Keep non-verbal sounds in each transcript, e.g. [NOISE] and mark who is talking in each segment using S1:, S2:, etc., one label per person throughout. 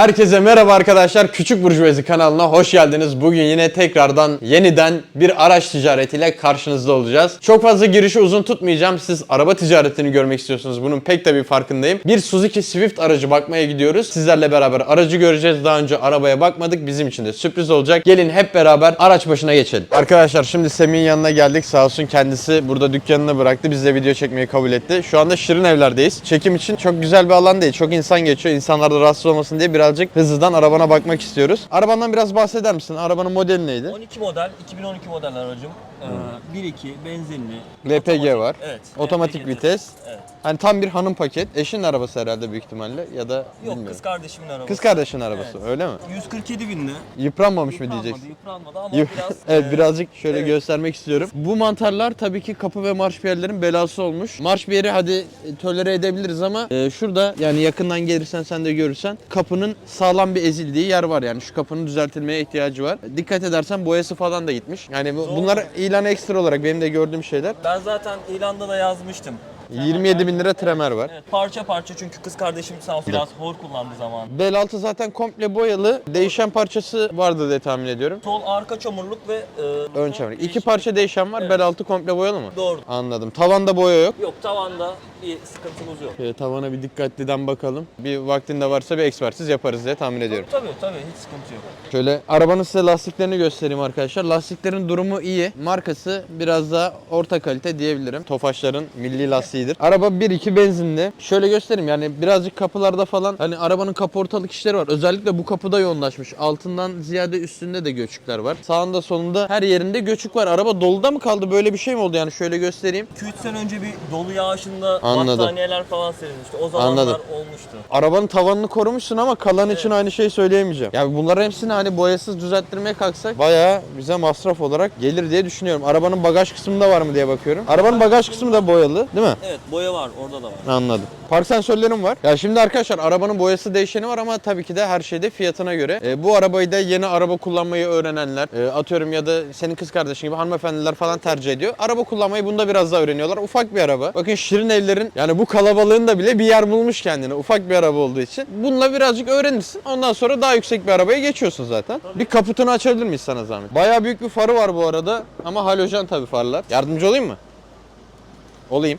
S1: Herkese merhaba arkadaşlar. Küçük Burjuvazi kanalına hoş geldiniz. Bugün yine tekrardan yeniden bir araç ticaretiyle karşınızda olacağız. Çok fazla girişi uzun tutmayacağım. Siz araba ticaretini görmek istiyorsunuz. Bunun pek bir farkındayım. Bir Suzuki Swift aracı bakmaya gidiyoruz. Sizlerle beraber aracı göreceğiz. Daha önce arabaya bakmadık. Bizim için de sürpriz olacak. Gelin hep beraber araç başına geçelim. Arkadaşlar şimdi Semih'in yanına geldik. Sağ olsun kendisi burada dükkanını bıraktı. Biz de video çekmeyi kabul etti. Şu anda Şirin Evler'deyiz. Çekim için çok güzel bir alan değil. Çok insan geçiyor. İnsanlar da rahatsız olmasın diye birazcık hızlıdan arabana bakmak istiyoruz. Arabandan biraz bahseder misin? Arabanın modeli neydi?
S2: 12 model, 2012 model aracım. Ee, 1.2 benzinli.
S1: LPG
S2: otomatik-
S1: var.
S2: Evet.
S1: Otomatik
S2: LPG
S1: vites.
S2: Evet.
S1: Hani tam bir hanım paket. Eşinin arabası herhalde büyük ihtimalle ya da
S2: Yok
S1: bilmiyorum.
S2: kız kardeşimin arabası.
S1: Kız kardeşin arabası
S2: Evet.
S1: öyle mi?
S2: 147 binli.
S1: Yıpranmamış mı diyeceksin?
S2: Yıpranmadı ama biraz... [LAUGHS]
S1: evet
S2: e,
S1: birazcık şöyle
S2: evet.
S1: göstermek istiyorum. Bu mantarlar tabii ki kapı ve marş piyerlerin belası olmuş. Marş piyeri hadi e, tolere edebiliriz ama e, şurada yani yakından gelirsen sen de görürsen kapının sağlam bir ezildiği yer var yani şu kapının düzeltilmeye ihtiyacı var. Dikkat edersen boyası falan da gitmiş. Yani bu-
S2: Zor.
S1: bunlar ilan ekstra olarak benim de gördüğüm şeyler.
S2: Ben zaten ilanda da yazmıştım.
S1: 27 bin lira tremer var.
S2: Evet, parça parça çünkü kız kardeşim sağ olsun biraz hor kullandı zaman.
S1: Bel altı zaten komple boyalı. Değişen parçası vardı diye tahmin ediyorum.
S2: Sol arka çamurluk ve e,
S1: Ön çamurluk. İki
S2: değişik-
S1: parça değişen var.
S2: Evet.
S1: Bel altı komple boyalı mı?
S2: Doğru.
S1: Anladım. Tavanda boya yok.
S2: Yok tavanda bir sıkıntımız yok.
S1: Şöyle tavana bir dikkatliden bakalım. Bir vaktinde varsa bir ekspertiz yaparız diye tahmin ediyorum.
S2: Tabii tabii hiç sıkıntı yok.
S1: Şöyle arabanın size lastiklerini göstereyim arkadaşlar. Lastiklerin durumu iyi. Markası biraz daha orta kalite diyebilirim. Tofaşların milli lastiğidir. Araba 1.2 benzinli. Şöyle göstereyim yani birazcık kapılarda falan hani arabanın kaportalık işleri var. Özellikle bu kapıda yoğunlaşmış. Altından ziyade üstünde de göçükler var. Sağında solunda her yerinde göçük var. Araba doluda mı kaldı? Böyle bir şey mi oldu yani? Şöyle göstereyim.
S2: 2-3 sene önce bir dolu yağışında
S1: Anladım.
S2: battaniyeler falan serilmişti. O zamanlar
S1: Anladım.
S2: olmuştu.
S1: Arabanın tavanını korumuşsun ama kalan için aynı şeyi söyleyemeyeceğim. Yani bunların hepsini hani boyasız düzelttirmeye kalksak bayağı bize masraf olarak gelir diye düşünüyorum. Arabanın bagaj kısmında var mı diye bakıyorum. Arabanın bagaj kısmı da boyalı değil mi?
S2: Evet boya var orada da var.
S1: Anladım. Park sensörlerim var. Ya şimdi arkadaşlar arabanın boyası değişeni var ama tabii ki de her şeyde fiyatına göre. E, bu arabayı da yeni araba kullanmayı öğrenenler, e, atıyorum ya da senin kız kardeşin gibi hanımefendiler falan tercih ediyor. Araba kullanmayı bunda biraz daha öğreniyorlar. Ufak bir araba. Bakın Şirin Evler'in yani bu kalabalığında bile bir yer bulmuş kendine. Ufak bir araba olduğu için. Bununla birazcık öğrenirsin. Ondan sonra daha yüksek bir arabaya geçiyorsun zaten. Bir kaputunu açabilir miyiz sana zahmet? Bayağı büyük bir farı var bu arada. Ama halojen tabii farlar. Yardımcı olayım mı? Olayım.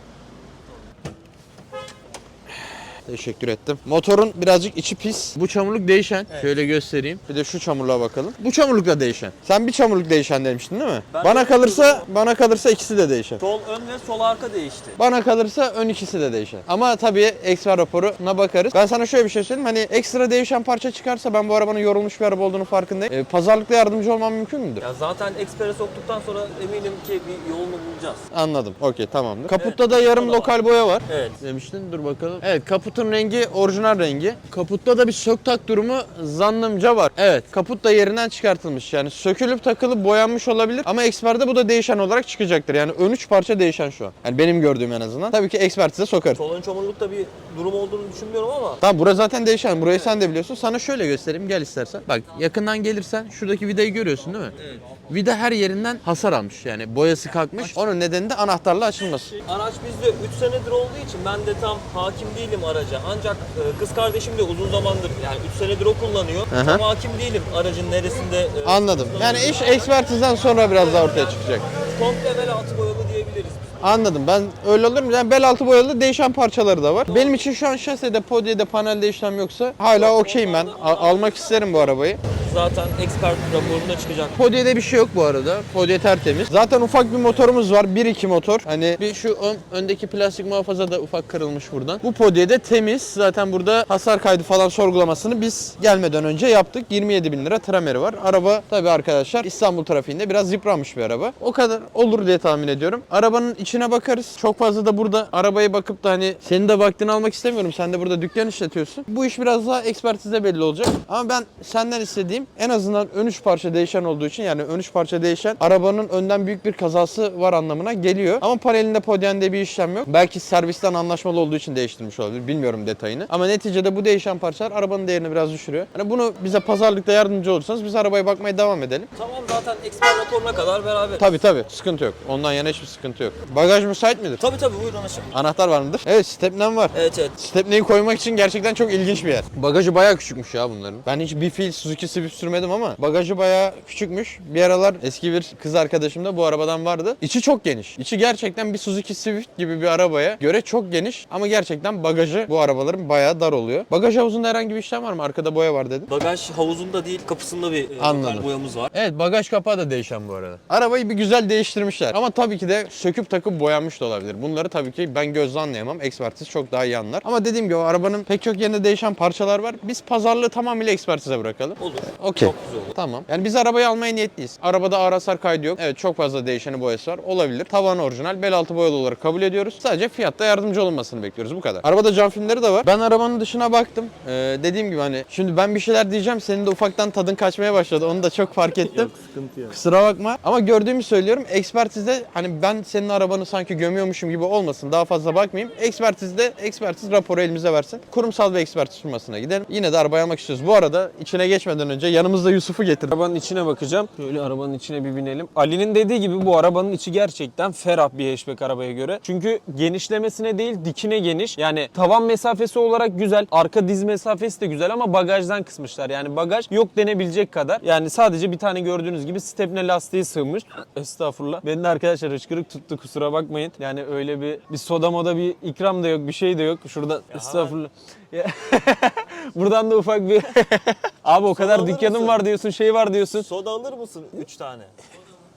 S1: Teşekkür ettim. Motorun birazcık içi pis. Bu çamurluk değişen. Şöyle göstereyim. Bir de şu çamurluğa bakalım. Bu çamurluk da değişen. Sen bir çamurluk değişen demiştin değil mi?
S2: Ben
S1: bana
S2: de
S1: kalırsa bana kalırsa ikisi de değişen.
S2: Sol ön ve sol arka değişti.
S1: Bana kalırsa ön ikisi de değişen. Ama tabii ekstra raporuna bakarız. Ben sana şöyle bir şey söyleyeyim. Hani ekstra değişen parça çıkarsa ben bu arabanın yorulmuş bir araba olduğunu farkındayım. Ee, pazarlıkla yardımcı olmam mümkün müdür?
S2: Ya zaten Express'e soktuktan sonra eminim ki bir yolunu bulacağız.
S1: Anladım. Okey tamamdır. Kaputta da yarım
S2: da
S1: lokal boya var.
S2: Evet.
S1: demiştin. Dur bakalım. Evet kaputun rengi orijinal rengi. Kaputta da bir sök tak durumu zannımca var. Evet kaput da yerinden çıkartılmış. Yani sökülüp takılıp boyanmış olabilir ama eksperde bu da değişen olarak çıkacaktır. Yani ön üç parça değişen şu an. Yani benim gördüğüm en azından. Tabii ki ekspertize sokarız.
S2: Sol ön çamurlukta bir durum olduğunu düşünmüyorum ama
S1: Tamam bura zaten değişen. Burayı sen de biliyorsun. Sana şöyle göstereyim gel istersen. Bak yakından gelirsen şuradaki vidayı görüyorsun değil mi?
S2: Evet.
S1: Vida her yerinden hasar almış. Yani boyası kalkmış. Onun nedeni de anahtarla açılması.
S2: araç bizde 3 senedir olduğu için ben de tam hakim değilim araca. Ancak e, kız kardeşim de uzun zamandır yani 3 senedir o kullanıyor.
S1: Aha.
S2: Tam hakim değilim aracın neresinde. e,
S1: Anladım. Yani iş ekspertizden sonra biraz daha ortaya çıkacak.
S2: komple bel altı boyalı diyebiliriz.
S1: Anladım. Ben öyle olur mu? Yani bel altı boyalı değişen parçaları da var. Benim için şu an şasede, podyede, panelde işlem yoksa hala okeyim ben. Al- almak isterim bu arabayı.
S2: Zaten expert raporunda çıkacak.
S1: Podyede bir şey yok bu arada. Podye tertemiz. Zaten ufak bir motorumuz var. 1-2 motor. Hani bir şu ön- öndeki plastik muhafaza da ufak kırılmış buradan. Bu podyede temiz. Zaten burada hasar kaydı falan sorgulamasını biz gelmeden önce yaptık. 27 bin lira trameri var. Araba tabi arkadaşlar İstanbul trafiğinde biraz yıpranmış bir araba. O kadar olur diye tahmin ediyorum. Arabanın içine bakarız. Çok fazla da burada arabaya bakıp da hani senin de vaktini almak istemiyorum. Sen de burada dükkan işletiyorsun. Bu iş biraz daha ekspertize belli olacak. Ama ben senden istediğim diyeyim. En azından ön üç parça değişen olduğu için yani ön üç parça değişen arabanın önden büyük bir kazası var anlamına geliyor. Ama panelinde podyende bir işlem yok. Belki servisten anlaşmalı olduğu için değiştirmiş olabilir. Bilmiyorum detayını. Ama neticede bu değişen parçalar arabanın değerini biraz düşürüyor. Hani bunu bize pazarlıkta yardımcı olursanız biz arabaya bakmaya devam edelim.
S2: Tamam zaten eksper raporuna kadar beraber.
S1: Tabi tabi sıkıntı yok. Ondan yana hiçbir sıkıntı yok. Bagaj müsait midir?
S2: Tabii tabii buyurun aşağı.
S1: Anahtar var mıdır? Evet stepnem var.
S2: Evet evet.
S1: Stepneyi koymak için gerçekten çok ilginç bir yer. Bagajı bayağı küçükmüş ya bunların. Ben hiç bir fil Suzuki Swift sürmedim ama bagajı bayağı küçükmüş. Bir aralar eski bir kız arkadaşım da bu arabadan vardı. İçi çok geniş. İçi gerçekten bir Suzuki Swift gibi bir arabaya göre çok geniş ama gerçekten bagajı bu arabaların bayağı dar oluyor. Bagaj havuzunda herhangi bir işlem var mı? Arkada boya var dedim.
S2: Bagaj havuzunda değil kapısında bir e,
S1: Anladım.
S2: boyamız var.
S1: Evet bagaj kapağı da değişen bu arada. Arabayı bir güzel değiştirmişler. Ama tabii ki de söküp takıp boyanmış da olabilir. Bunları tabii ki ben gözle anlayamam. Ekspertiz çok daha iyi anlar. Ama dediğim gibi o arabanın pek çok yerinde değişen parçalar var. Biz pazarlığı tamamıyla ekspertize bırakalım.
S2: Olur.
S1: Okey.
S2: Çok güzel olur.
S1: Tamam. Yani biz arabayı almaya niyetliyiz. Arabada ağır hasar kaydı yok. Evet çok fazla değişeni boyası var. Olabilir. Tavan orijinal. Bel altı boyalı olarak kabul ediyoruz. Sadece fiyatta yardımcı olunmasını bekliyoruz. Bu kadar. Arabada cam filmleri de var. Ben arabanın dışına baktım. Ee, dediğim gibi hani şimdi ben bir şeyler diyeceğim. Senin de ufaktan tadın kaçmaya başladı. Onu da çok fark ettim.
S2: sıkıntı yok.
S1: Kusura bakma. Ama gördüğümü söylüyorum. Ekspertizde hani ben senin arabanı sanki gömüyormuşum gibi olmasın. Daha fazla bakmayayım. Ekspertizde ekspertiz raporu elimize versin. Kurumsal bir ekspertiz firmasına gidelim. Yine de arabayı almak istiyoruz. Bu arada içine geçmeden önce yanımızda Yusuf'u getirdim.
S3: Arabanın içine bakacağım. Şöyle arabanın içine bir binelim. Ali'nin dediği gibi bu arabanın içi gerçekten ferah bir hatchback arabaya göre. Çünkü genişlemesine değil dikine geniş. Yani tavan mesafesi olarak güzel. Arka diz mesafesi de güzel ama bagajdan kısmışlar. Yani bagaj yok denebilecek kadar. Yani sadece bir tane gördüğünüz gibi stepne lastiği sığmış. [LAUGHS] Estağfurullah. Benim de arkadaşlar hıçkırık tuttu kusura bakmayın. Yani öyle bir bir soda moda bir ikram da yok bir şey de yok. Şurada estağfurullah. Ya- [LAUGHS] Buradan da ufak bir [LAUGHS] Abi o kadar
S2: alır
S3: dükkanım
S2: mısın?
S3: var diyorsun, şey var diyorsun.
S2: Soda alır mısın 3 tane?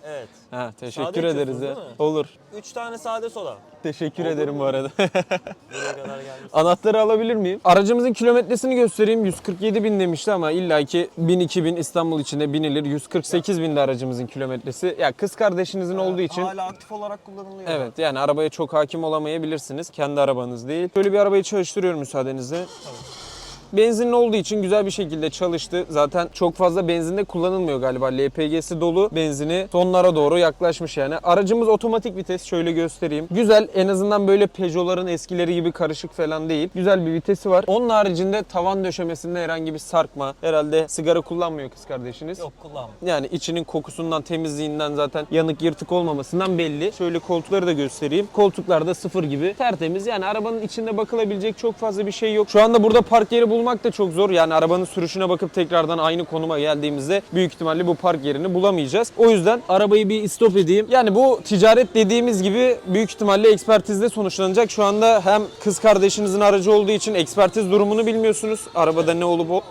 S2: Evet.
S3: Ha, teşekkür
S2: Sade
S3: ederiz
S2: içiyorsun
S3: ya.
S2: değil mi?
S3: Olur.
S2: 3 tane sade soda.
S3: Teşekkür ederim bu arada. [LAUGHS]
S2: Buraya kadar gelmiş.
S3: Anahtarı alabilir miyim? Aracımızın kilometresini göstereyim. 147 bin demişti ama illaki 1000-2000 İstanbul içinde binilir. 148 binde aracımızın kilometresi. Ya kız kardeşinizin olduğu için
S2: Hala aktif olarak kullanılıyor.
S3: Evet yani arabaya çok hakim olamayabilirsiniz. Kendi arabanız değil. Böyle bir arabayı çalıştırıyorum müsaadenizle. Benzinli olduğu için güzel bir şekilde çalıştı. Zaten çok fazla benzinde kullanılmıyor galiba. LPG'si dolu benzini sonlara doğru yaklaşmış yani. Aracımız otomatik vites. Şöyle göstereyim. Güzel. En azından böyle Peugeot'ların eskileri gibi karışık falan değil. Güzel bir vitesi var. Onun haricinde tavan döşemesinde herhangi bir sarkma. Herhalde sigara kullanmıyor kız kardeşiniz.
S2: Yok kullanma.
S3: Yani içinin kokusundan, temizliğinden zaten yanık yırtık olmamasından belli. Şöyle koltukları da göstereyim. Koltuklar da sıfır gibi. Tertemiz. Yani arabanın içinde bakılabilecek çok fazla bir şey yok. Şu anda burada park yeri bulmak da çok zor. Yani arabanın sürüşüne bakıp tekrardan aynı konuma geldiğimizde büyük ihtimalle bu park yerini bulamayacağız. O yüzden arabayı bir istop edeyim. Yani bu ticaret dediğimiz gibi büyük ihtimalle ekspertizde sonuçlanacak. Şu anda hem kız kardeşinizin aracı olduğu için ekspertiz durumunu bilmiyorsunuz. Arabada ne olup o...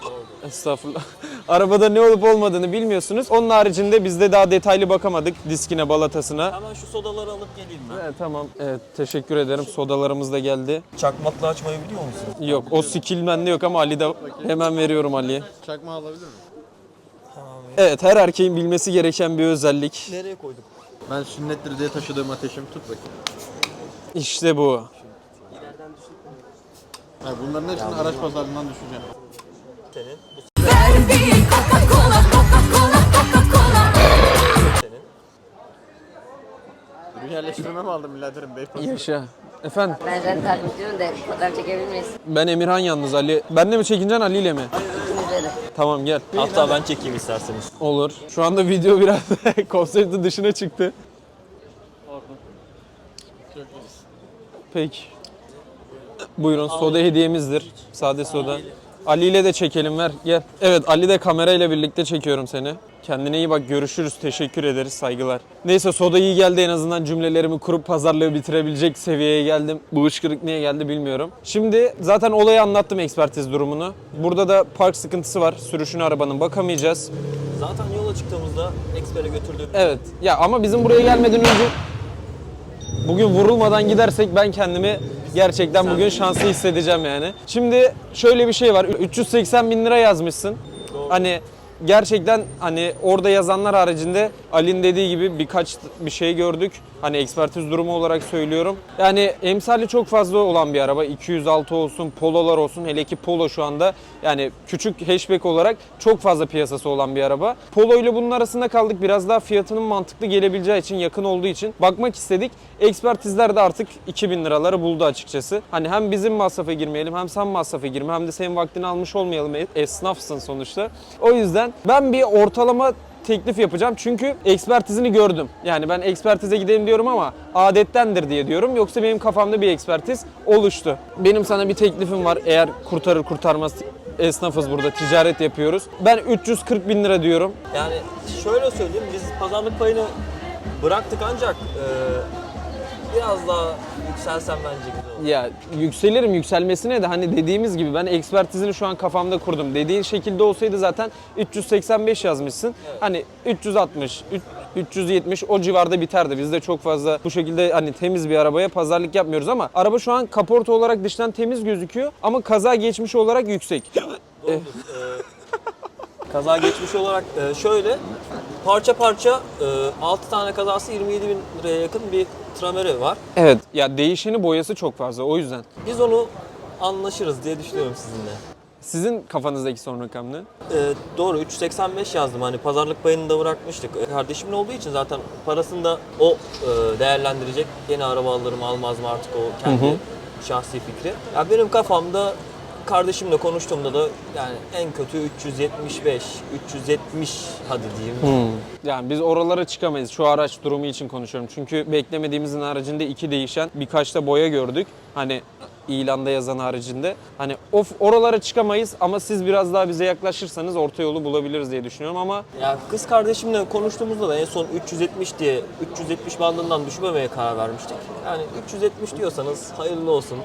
S3: Estağfurullah. Arabada ne olup olmadığını bilmiyorsunuz. Onun haricinde biz de daha detaylı bakamadık diskine, balatasına.
S2: Hemen şu sodaları alıp geleyim ben.
S3: Evet, tamam. Evet, teşekkür ederim. Sodalarımız da geldi.
S2: Çakmakla açmayı biliyor musun?
S3: Yok, o skill bende yok ama Ali de hemen veriyorum Ali'ye.
S1: Çakma alabilir miyim?
S3: Evet, her erkeğin bilmesi gereken bir özellik.
S2: Nereye koyduk?
S1: Ben sünnettir diye taşıdığım ateşim tut bakayım.
S3: İşte bu.
S1: Ha, bunların hepsini araç pazarından düşeceğim.
S2: Senin.
S4: Barbie, Coca-Cola, Coca-Cola, Coca-Cola.
S2: senin.
S1: Ürün yerleştirme mi aldım biraderim Beypazarı?
S3: Yaşa. Efendim,
S5: Ben rental diyorum da fotoğraf çekebilir miyiz?
S3: ben Emirhan yalnız Ali. Ben de mi çekineceksin Ali ile mi?
S5: İkimize de.
S3: Tamam gel.
S2: Hatta ben çekeyim isterseniz.
S3: Olur. Şu anda video biraz [LAUGHS] konseptin dışına çıktı. Peki. Buyurun soda hediyemizdir. Sade soda. Ali ile de çekelim ver gel. Evet Ali de kamerayla birlikte çekiyorum seni. Kendine iyi bak görüşürüz. Teşekkür ederiz. Saygılar. Neyse soda iyi geldi en azından cümlelerimi kurup pazarlığı bitirebilecek seviyeye geldim. Bu hıçkırık niye geldi bilmiyorum. Şimdi zaten olayı anlattım ekspertiz durumunu. Burada da park sıkıntısı var. Sürüşüne arabanın bakamayacağız.
S2: Zaten yola çıktığımızda ekspere götürdüğüm
S3: Evet. Ya ama bizim buraya gelmeden önce bugün vurulmadan gidersek ben kendimi gerçekten bugün şanslı hissedeceğim yani. Şimdi şöyle bir şey var. 380 bin lira yazmışsın. Hani gerçekten hani orada yazanlar haricinde Ali'nin dediği gibi birkaç bir şey gördük. Hani ekspertiz durumu olarak söylüyorum. Yani emsali çok fazla olan bir araba. 206 olsun, Polo'lar olsun. Hele ki Polo şu anda yani küçük hatchback olarak çok fazla piyasası olan bir araba. Polo ile bunun arasında kaldık. Biraz daha fiyatının mantıklı gelebileceği için, yakın olduğu için bakmak istedik. Ekspertizler de artık 2000 liraları buldu açıkçası. Hani hem bizim masrafa girmeyelim hem sen masrafa girme hem de senin vaktini almış olmayalım. E- Esnafsın sonuçta. O yüzden ben bir ortalama teklif yapacağım. Çünkü ekspertizini gördüm. Yani ben ekspertize gidelim diyorum ama adettendir diye diyorum. Yoksa benim kafamda bir ekspertiz oluştu. Benim sana bir teklifim var. Eğer kurtarır kurtarmaz esnafız burada. Ticaret yapıyoruz. Ben 340 bin lira diyorum.
S2: Yani şöyle söyleyeyim biz pazarlık payını bıraktık ancak e, biraz daha yükselsem bence güzel olur.
S3: Ya yükselirim yükselmesine de hani dediğimiz gibi ben ekspertizini şu an kafamda kurdum. Dediğin şekilde olsaydı zaten 385 yazmışsın. Hani 360, üç- 370 o civarda biterdi. Biz de çok fazla bu şekilde hani temiz bir arabaya pazarlık yapmıyoruz ama araba şu an kaporta olarak dıştan temiz gözüküyor ama kaza geçmiş olarak yüksek.
S2: Doğrudur. E, kaza geçmiş olarak e, şöyle parça parça e, 6 tane kazası 27 bin liraya yakın bir trameri var.
S3: Evet ya değişeni boyası çok fazla o yüzden.
S2: Biz onu anlaşırız diye düşünüyorum sizinle.
S3: Sizin kafanızdaki son rakam ne?
S2: Ee, doğru 385 yazdım hani pazarlık payını da bırakmıştık. Ee, Kardeşimin olduğu için zaten parasını da o e, değerlendirecek. Yeni araba alır mı almaz mı artık o kendi şahsi fikri. Ya benim kafamda kardeşimle konuştuğumda da yani en kötü 375, 370 hadi diyeyim.
S3: Yani biz oralara çıkamayız. Şu araç durumu için konuşuyorum. Çünkü beklemediğimizin haricinde iki değişen birkaç da boya gördük. Hani ilanda yazan haricinde. Hani of oralara çıkamayız ama siz biraz daha bize yaklaşırsanız orta yolu bulabiliriz diye düşünüyorum ama
S2: Ya kız kardeşimle konuştuğumuzda da en son 370 diye 370 bandından düşmemeye karar vermiştik. Yani 370 diyorsanız hayırlı olsun.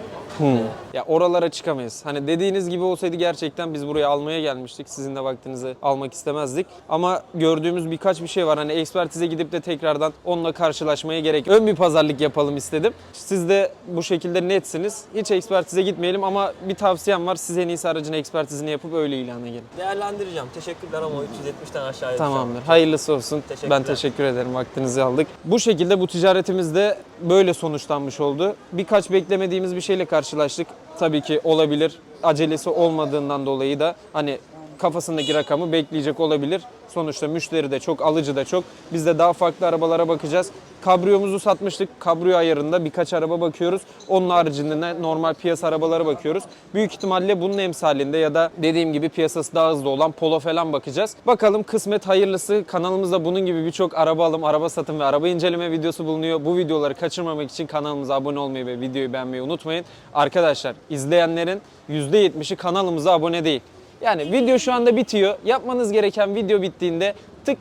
S3: ya oralara çıkamayız. Hani dediğiniz gibi olsaydı gerçekten biz buraya almaya gelmiştik. Sizin de vaktinizi almak istemezdik. Ama gördüğümüz birkaç bir şey var. Hani ekspertize gidip de tekrardan onunla karşılaşmaya gerek. yok. Ön bir pazarlık yapalım istedim. Siz de bu şekilde netsiniz. Hiç ekspertize gitmeyelim ama bir tavsiyem var. Siz en iyisi aracın ekspertizini yapıp öyle ilana gelin.
S2: Değerlendireceğim. Teşekkürler ama 370'ten aşağıya.
S3: Tamamdır. Hayırlısı olsun. Ben teşekkür ederim. Vaktinizi aldık. Bu şekilde bu ticaretimiz de böyle sonuçlanmış oldu. Birkaç beklemediğimiz bir şeyle karşılaştık. Tabii ki olabilir. Acelesi olmadığından dolayı da hani kafasındaki rakamı bekleyecek olabilir. Sonuçta müşteri de çok, alıcı da çok. Biz de daha farklı arabalara bakacağız. Kabriyomuzu satmıştık. Kabriyo ayarında birkaç araba bakıyoruz. Onun haricinde de normal piyasa arabalara bakıyoruz. Büyük ihtimalle bunun emsalinde ya da dediğim gibi piyasası daha hızlı olan Polo falan bakacağız. Bakalım kısmet hayırlısı. Kanalımızda bunun gibi birçok araba alım, araba satım ve araba inceleme videosu bulunuyor. Bu videoları kaçırmamak için kanalımıza abone olmayı ve videoyu beğenmeyi unutmayın. Arkadaşlar izleyenlerin %70'i kanalımıza abone değil. Yani video şu anda bitiyor. Yapmanız gereken video bittiğinde tık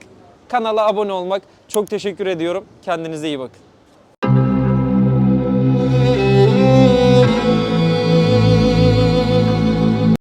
S3: kanala abone olmak. Çok teşekkür ediyorum. Kendinize iyi bakın.